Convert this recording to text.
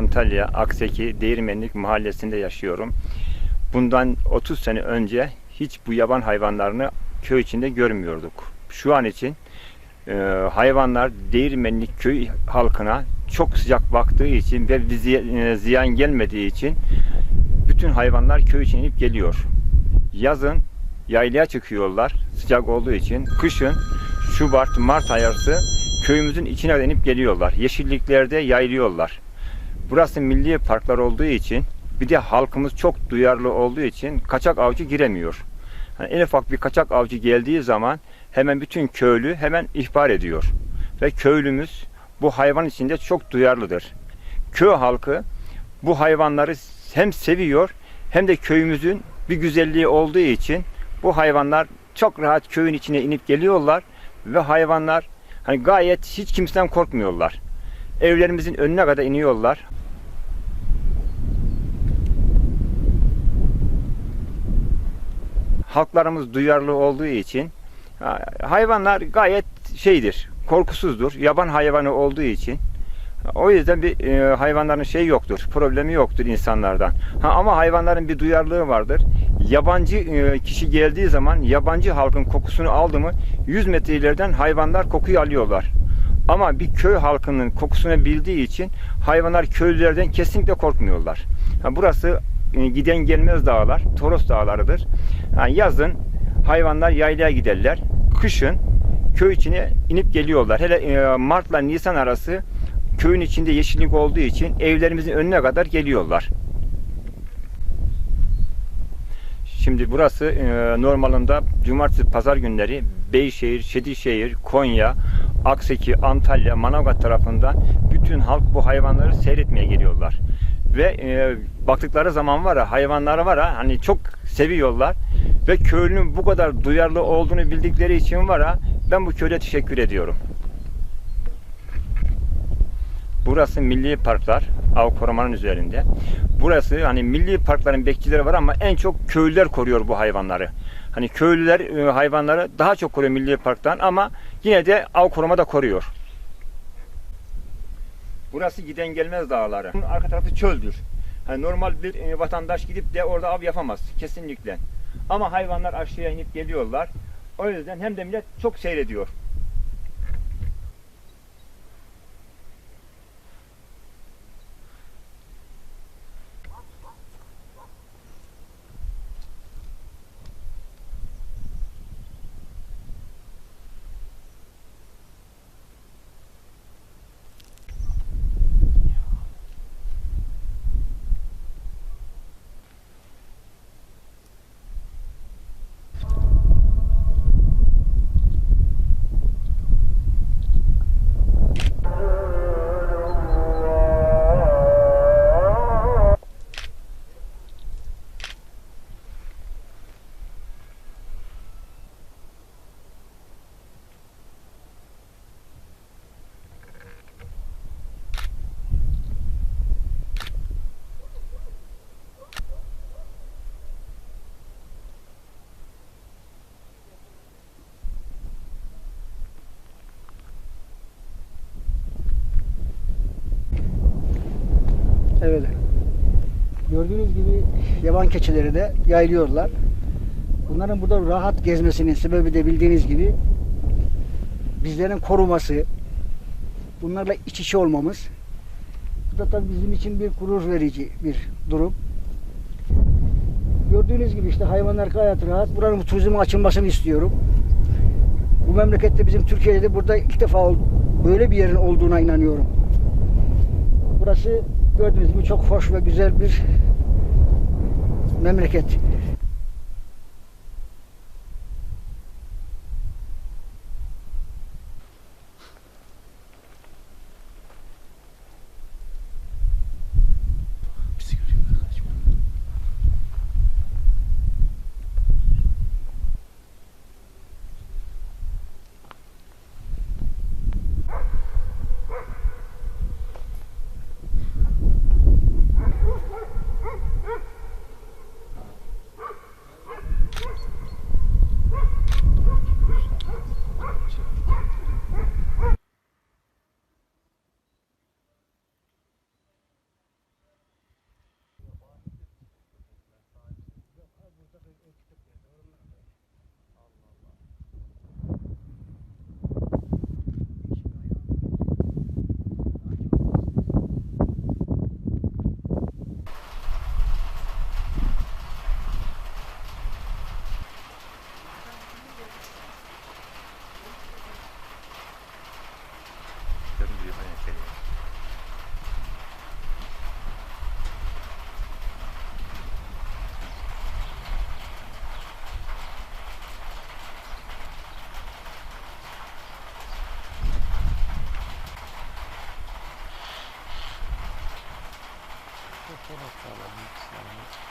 Antalya Akseki Değirmenlik mahallesinde yaşıyorum. Bundan 30 sene önce hiç bu yaban hayvanlarını köy içinde görmüyorduk. Şu an için e, hayvanlar Değirmenlik köy halkına çok sıcak baktığı için ve bize e, ziyan gelmediği için bütün hayvanlar köy için inip geliyor. Yazın yaylaya çıkıyorlar sıcak olduğu için. Kışın Şubat, Mart ayarısı köyümüzün içine inip geliyorlar. Yeşilliklerde yaylıyorlar. Burası milli parklar olduğu için bir de halkımız çok duyarlı olduğu için kaçak avcı giremiyor. Yani en ufak bir kaçak avcı geldiği zaman hemen bütün köylü hemen ihbar ediyor. Ve köylümüz bu hayvan içinde çok duyarlıdır. Köy halkı bu hayvanları hem seviyor hem de köyümüzün bir güzelliği olduğu için bu hayvanlar çok rahat köyün içine inip geliyorlar ve hayvanlar hani gayet hiç kimseden korkmuyorlar. Evlerimizin önüne kadar iniyorlar. Halklarımız duyarlı olduğu için ha, hayvanlar gayet şeydir, korkusuzdur. Yaban hayvanı olduğu için. O yüzden bir e, hayvanların şey yoktur, problemi yoktur insanlardan. Ha, ama hayvanların bir duyarlılığı vardır. Yabancı e, kişi geldiği zaman yabancı halkın kokusunu aldı mı 100 metre ileriden hayvanlar kokuyu alıyorlar. Ama bir köy halkının kokusunu bildiği için hayvanlar köylülerden kesinlikle korkmuyorlar. Ha, burası giden gelmez dağlar, Toros dağlarıdır. Ha, yazın hayvanlar yaylaya giderler. Kışın köy içine inip geliyorlar. Hele e, Mart'la Nisan arası köyün içinde yeşillik olduğu için evlerimizin önüne kadar geliyorlar. Şimdi burası e, normalinde cumartesi pazar günleri Beyşehir, Şedişehir, Konya, Akseki, Antalya, Manavgat tarafından bütün halk bu hayvanları seyretmeye geliyorlar. Ve e, baktıkları zaman var ya hayvanları var ya hani çok seviyorlar ve köylünün bu kadar duyarlı olduğunu bildikleri için var ya ben bu köyle teşekkür ediyorum. Burası milli parklar, av korumanın üzerinde. Burası hani milli parkların bekçileri var ama en çok köylüler koruyor bu hayvanları. Hani köylüler e, hayvanları daha çok koruyor milli parktan ama yine de av koruma da koruyor. Burası giden gelmez dağları. Bunun arka tarafı çöldür. Hani normal bir e, vatandaş gidip de orada av yapamaz kesinlikle. Ama hayvanlar aşağıya inip geliyorlar. O yüzden hem de millet çok seyrediyor. Evet. Gördüğünüz gibi yaban keçileri de yaylıyorlar. Bunların burada rahat gezmesinin sebebi de bildiğiniz gibi bizlerin koruması, bunlarla iç içe olmamız. Bu da tabii bizim için bir gurur verici bir durum. Gördüğünüz gibi işte hayvanlar gayet rahat. Buranın turizme açılmasını istiyorum. Bu memlekette bizim Türkiye'de de burada ilk defa böyle bir yerin olduğuna inanıyorum. Burası gördüğünüz gibi çok hoş ve güzel bir memleket. Fotoğraf da alalım.